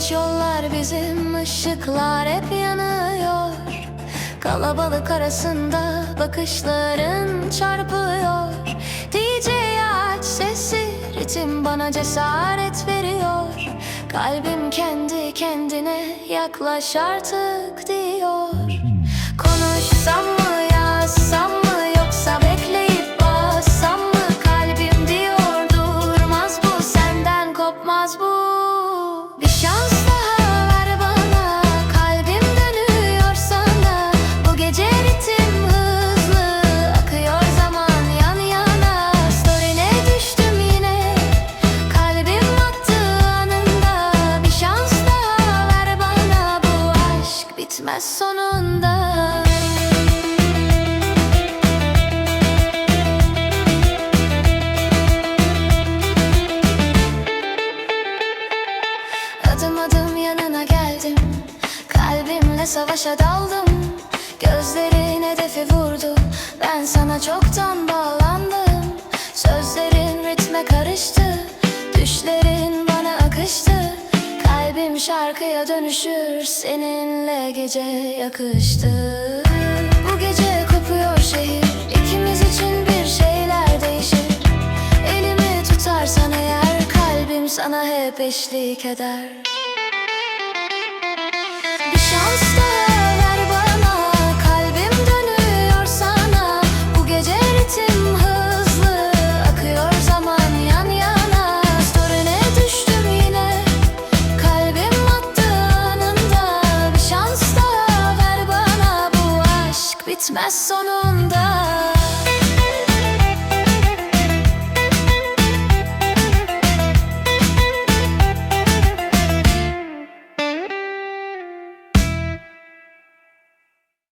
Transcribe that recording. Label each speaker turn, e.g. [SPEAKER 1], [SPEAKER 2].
[SPEAKER 1] genç yollar bizim ışıklar hep yanıyor. Kalabalık arasında bakışların çarpıyor. DJ aç sesi ritim bana cesaret veriyor. Kalbim kendi kendine yaklaş artık diyor bitmez sonunda. Adım adım yanına geldim. Kalbimle savaşa daldım. Gözlerin hedefi vurdu. Ben sana çoktan bağlandım şarkıya dönüşür Seninle gece yakıştı. Bu gece kopuyor şehir İkimiz için bir şeyler değişir. Elimi tutarsan eğer kalbim sana hep eşlik eder. Bir şans daha bitmez sonunda.